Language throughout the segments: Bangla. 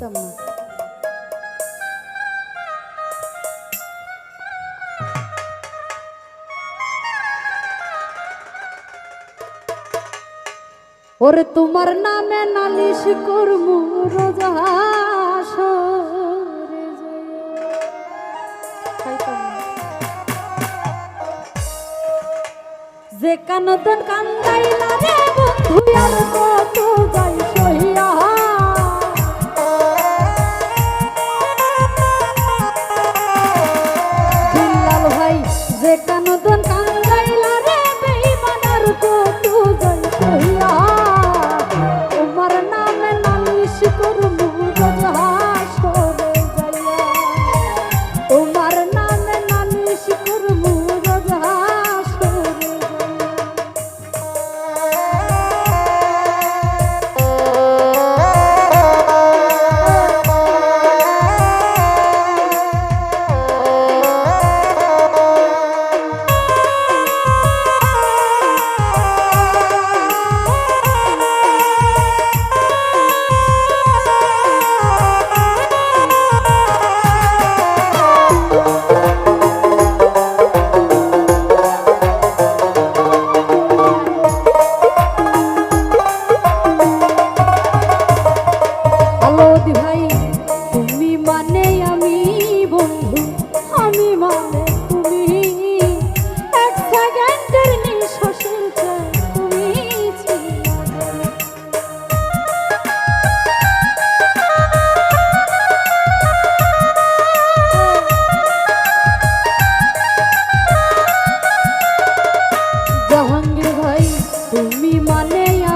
ওরে তোমার নামে নালিশ করম রোজা যে কানদন কান্দাই না রে বন্ধু আর কত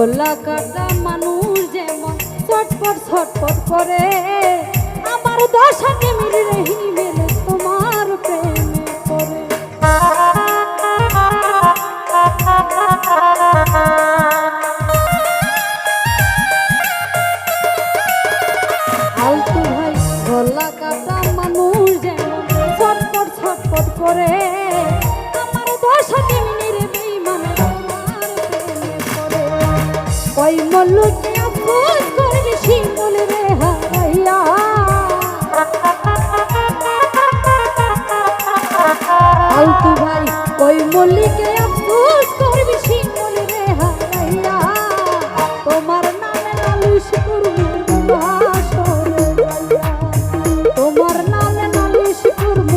ঝোলা কাটা মানুষ যেমন ছটপট ছটপট করে। আমার দশা নেমে রেহি মেলে তোমার প্রেমে করে আলতু ভাই ঝোলা কাটা মানুষ যেমন ছটপট ছটপট করে। কলিকে আফসোস করবি, শিমুল রে হারাইয়া। তোমার নামে নালিশ করবি তোমার নামে নালিশ করব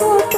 কত